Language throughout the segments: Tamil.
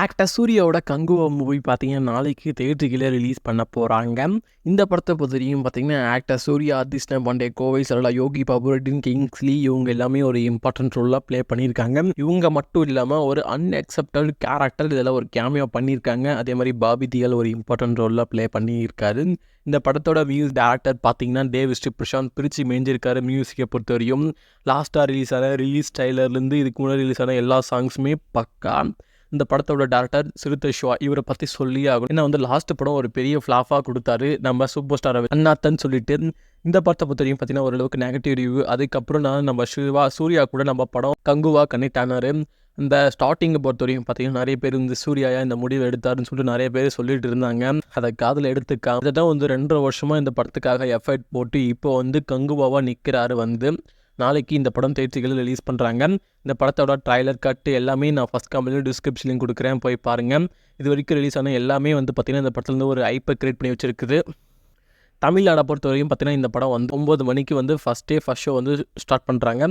ஆக்டர் சூர்யாவோட கங்குவா மூவி பார்த்தீங்கன்னா நாளைக்கு தேட்டருக்கில் ரிலீஸ் பண்ண போகிறாங்க இந்த படத்தை பொறுத்தவரைக்கும் பார்த்தீங்கன்னா ஆக்டர் சூர்யா அதிஷ்ண பாண்டே கோவை சரளா யோகி பாபுரட்டின் கிங்ஸ்லி இவங்க எல்லாமே ஒரு இம்பார்ட்டன்ட் ரோலாக ப்ளே பண்ணியிருக்காங்க. இவங்க மட்டும் இல்லாமல் ஒரு அன்அக்செப்டட் கேரக்டர் இதில் ஒரு கேமியா பண்ணியிருக்காங்க. அதே மாதிரி பாபி தியால் ஒரு இம்பார்ட்டன்ட் ரோலில் ப்ளே பண்ணியிருக்காரு. இந்த படத்தோட மியூசிக் டேரக்டர் பார்த்தீங்கன்னா தேவ் ஸ்ரீ பிரசாந்த் பிரித்து மேஞ்சிருக்காரு மியூசிக்கை பொறுத்த வரையும் லாஸ்ட்டாக ரிலீஸ் ஆன ரிலீஸ் ட்ரைலர்லேருந்து இதுக்கு முன்னாடி ரிலீஸ் ஆன எல்லா சாங்ஸுமே பக்கா. இந்த படத்தோட டேரக்டர் சிறுத்தை சிவா இவரை பற்றி சொல்லி ஆகும் ஏன்னா வந்து லாஸ்ட் படம் ஒரு பெரிய ஃப்ளாஃபாக கொடுத்தாரு. நம்ம சூப்பர் ஸ்டார் அண்ணாத்தன் சொல்லிட்டு இந்த படத்தை பொறுத்த வரைக்கும் பார்த்தீங்கன்னா ஓரளவுக்கு நெகட்டிவ் ரிவ்யூ அதுக்கப்புறம் நான் நம்ம சிவா சூர்யா கூட நம்ம படம் கங்குவா கனெக்ட் ஆனார் இந்த ஸ்டார்டிங்கை பொறுத்த வரைக்கும் பார்த்தீங்கன்னா நிறைய பேர் இந்த சூர்யாயா இந்த முடிவு எடுத்தாருன்னு சொல்லிட்டு நிறைய பேர் சொல்லிட்டு இருந்தாங்க. அதை காதில் எடுத்துக்கா தான் வந்து ரெண்டரை வருஷமாக இந்த படத்துக்காக எஃபர்ட் போட்டு இப்போ வந்து கங்குவாவாக நிற்கிறாரு வந்து. நாளைக்கு இந்த படம் தேர்ச்சிகளில் ரிலீஸ் பண்ணுறாங்க இந்த படத்தோட ட்ரைலர் கட்டு எல்லாமே நான் ஃபஸ்ட் கமெண்ட்லையும் டிஸ்கிரிப்ஷன்லையும் கொடுக்குறேன். போய் பாருங்கள் இது வரைக்கும் ரிலீஸ் ஆன எல்லாமே வந்து பார்த்திங்கன்னா இந்த படத்துலேருந்து ஒரு ஐப்பை க்ரியேட் பண்ணி வச்சிருக்குது. தமிழ்நாடை பொறுத்த வரைக்கும் பார்த்தீங்கன்னா இந்த படம் வந்து ஒம்பது மணிக்கு வந்து ஃபஸ்ட் டே ஃபஸ்ட் ஷோ வந்து ஸ்டார்ட் பண்ணுறாங்க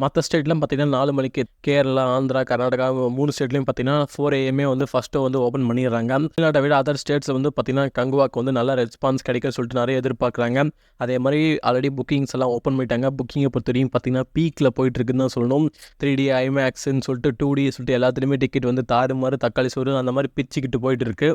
மற்ற ஸ்டேட்லாம் பார்த்தீங்கன்னா நாலு மணிக்கு கேரளா ஆந்திரா கர்நாடகா மூணு ஸ்டேட்லையும் பார்த்தீங்கன்னா ஃபோர் ஏஎம்ஏ வந்து ஃபஸ்ட்டு வந்து ஓப்பன் பண்ணிடுறாங்க. தமிழ்நாட்டை விட அதர் ஸ்டேட்ஸ் வந்து பார்த்தீங்கன்னா கங்குவாக்கு வந்து நல்லா ரெஸ்பான்ஸ் கிடைக்க சொல்லிட்டு நிறைய எதிர்பார்க்குறாங்க. அதே மாதிரி ஆல்ரெடி புக்கிங்ஸ் எல்லாம் ஓப்பன் பண்ணிட்டாங்க. புக்கிங்கை பொறுத்த வரைக்கும் பார்த்தீங்கன்னா பீக்கில் போயிட்டுருக்குன்னு தான் சொல்லணும். த்ரீ டி ஐமேக்ஸ்ன்னு சொல்லிட்டு டூ டி சொல்லிட்டு எல்லாத்துலேயுமே டிக்கெட் வந்து தாறுமாறு தக்காளி சோறு அந்த மாதிரி பிச்சுக்கிட்டு போயிட்டு இருக்குது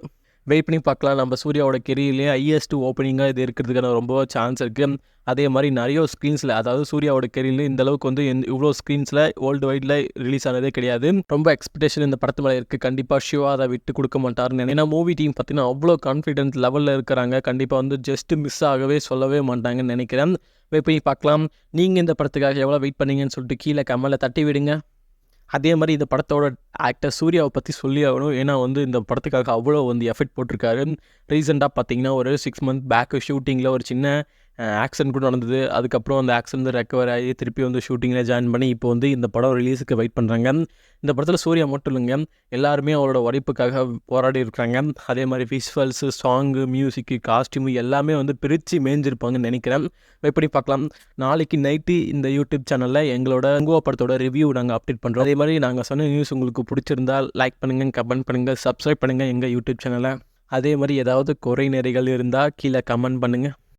வெயிட் பண்ணி பார்க்கலாம். நம்ம சூர்யாவோட கெரியர்லேயே ஹையஸ்ட் ஓப்பனிங்காக இது இருக்கிறதுக்கான ரொம்ப சான்ஸ் இருக்குது அதே மாதிரி நிறைய ஸ்க்ரீன்ஸில் அதாவது சூர்யாவோட கெரியர்லேயே இந்த அளவுக்கு வந்து எந்த இவ்வளோ ஸ்க்ரீன்ஸில் வேர்ல்டு வைடில் ரிலீஸ் ஆனதே கிடையாது. ரொம்ப எக்ஸ்பெக்டேஷன் இந்த படத்து மேலே இருக்குது கண்டிப்பாக ஷிவா அதை விட்டு கொடுக்க மாட்டாருன்னு ஏன்னா மூவி டீம் பார்த்தீங்கன்னா அவ்வளோ கான்ஃபிடென்ட் லெவலில் இருக்கிறாங்க. கண்டிப்பாக வந்து ஜஸ்ட் மிஸ் ஆகவே சொல்லவே மாட்டாங்கன்னு நினைக்கிறேன். வெயிட் பண்ணி பார்க்கலாம். நீங்கள் இந்த படத்துக்காக எவ்வளோ வெயிட் பண்ணீங்கன்னு சொல்லிட்டு கீழே கமலை தட்டி விடுங்க. அதே மாதிரி இந்த படத்தோட ஆக்டர் சூர்யாவை பற்றி சொல்லி ஆகணும். ஏன்னா வந்து இந்த படத்துக்காக அவ்வளோ வந்து எஃபெக்ட் போட்டிருக்காரு. ரீசெண்டாக பார்த்தீங்கன்னா ஒரு சிக்ஸ் மந்த் பேக்கு ஷூட்டிங்கில் ஒரு சின்ன ஆக்சிடென்ட் கூட நடந்தது. அதுக்கப்புறம் அந்த ஆக்சிடென்ட் ரெக்கவர் ஆகி திருப்பி வந்து ஷூட்டிங்கில் ஜாயின் பண்ணி இப்போ வந்து இந்த படம் ரிலீஸுக்கு வெயிட் பண்ணுறாங்க இந்த படத்தில் சூர்யா மட்டும் இல்லைங்க. எல்லாருமே அவரோட உழைப்புக்காக போராடி இருக்காங்க அதே மாதிரி விஷுவல்ஸு சாங்கு மியூசிக்கு காஸ்டியூமு எல்லாமே வந்து பிரித்து மேய்ஞ்சிருப்பாங்கன்னு நினைக்கிறேன். எப்படி பார்க்கலாம். நாளைக்கு நைட்டு இந்த யூடியூப் சேனலில் எங்களோட கங்குவா படத்தோட ரிவ்யூ நாங்கள் அப்டேட் பண்ணுறோம் அதே மாதிரி நாங்கள் சொன்ன நியூஸ் உங்களுக்கு பிடிச்சிருந்தால் லைக் பண்ணுங்கள் கமெண்ட் பண்ணுங்கள் சப்ஸ்கிரைப் பண்ணுங்கள் எங்கள் யூடியூப் சேனலை அதே மாதிரி ஏதாவது குறை நிறைகள் இருந்தால் கீழே கமெண்ட் பண்ணுங்கள்